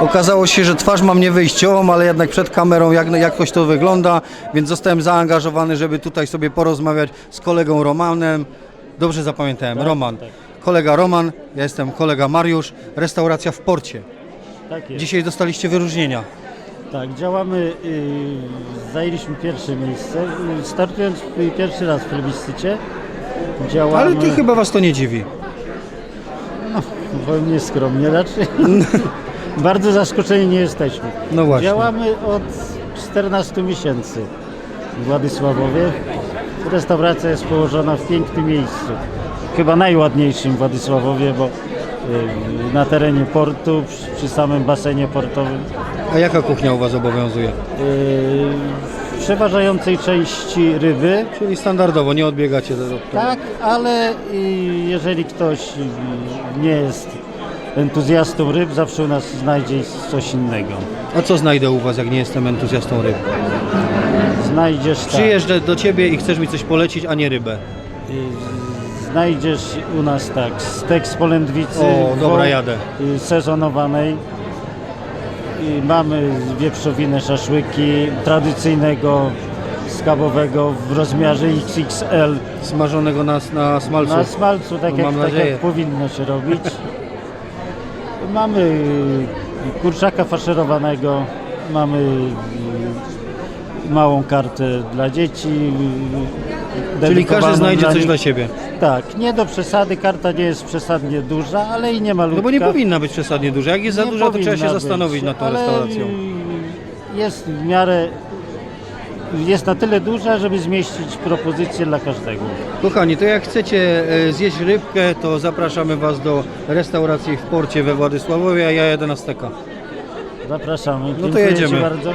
Okazało się, że twarz mam niewyjściową, ale jednak przed kamerą jak, jakoś to wygląda, więc zostałem zaangażowany, żeby tutaj sobie porozmawiać z kolegą Romanem. Dobrze zapamiętałem, Roman. tak. Kolega Roman, ja jestem kolega Mariusz, restauracja w porcie. Tak jest. Dzisiaj dostaliście wyróżnienia. Tak, działamy, y, zajęliśmy pierwsze miejsce, y, startując pierwszy raz w plebiscycie. Działamy, Ale ty chyba was to nie dziwi. powiem nieskromnie raczej. Bardzo zaskoczeni nie jesteśmy. No właśnie. Działamy od 14 miesięcy w Władysławowie. Restauracja jest położona w pięknym miejscu. Chyba najładniejszym w Władysławowie, bo y, na terenie portu, przy, przy samym basenie portowym. A jaka kuchnia u was obowiązuje? y, W przeważającej części ryby, Czyli standardowo, nie odbiegacie do... do... tak, ale y, jeżeli ktoś y, nie jest entuzjastą ryb, zawsze u nas znajdzie coś innego. A co znajdę u was, jak nie jestem entuzjastą ryb? Znajdziesz tak. Przyjeżdżę do ciebie i chcesz mi coś polecić, a nie rybę. Y, Znajdziesz u nas tak stek z polędwicy O, dobra, wo- jadę. y, sezonowanej. I mamy wieprzowinę szaszłyki tradycyjnego skabowego w rozmiarze XXL Smażonego na, na smalcu. na smalcu, tak, No, jak, mam tak nadzieję. jak powinno się robić. mamy y, kurczaka faszerowanego, mamy y, małą kartę dla dzieci. y, Czyli każdy znajdzie coś dla siebie. Tak, nie do przesady, karta nie jest przesadnie duża, ale i nie malutka. No bo nie powinna być przesadnie duża. Jak jest za Nie duża, to trzeba się być, zastanowić nad tą restauracją. Jest w miarę, jest na tyle duża, żeby zmieścić propozycję dla każdego. Kochani, to jak chcecie e, zjeść rybkę, to zapraszamy Was do restauracji w porcie we Władysławowie, a ja jedę na steka. Zapraszamy. No to Dziękuję Ci jedziemy. bardzo.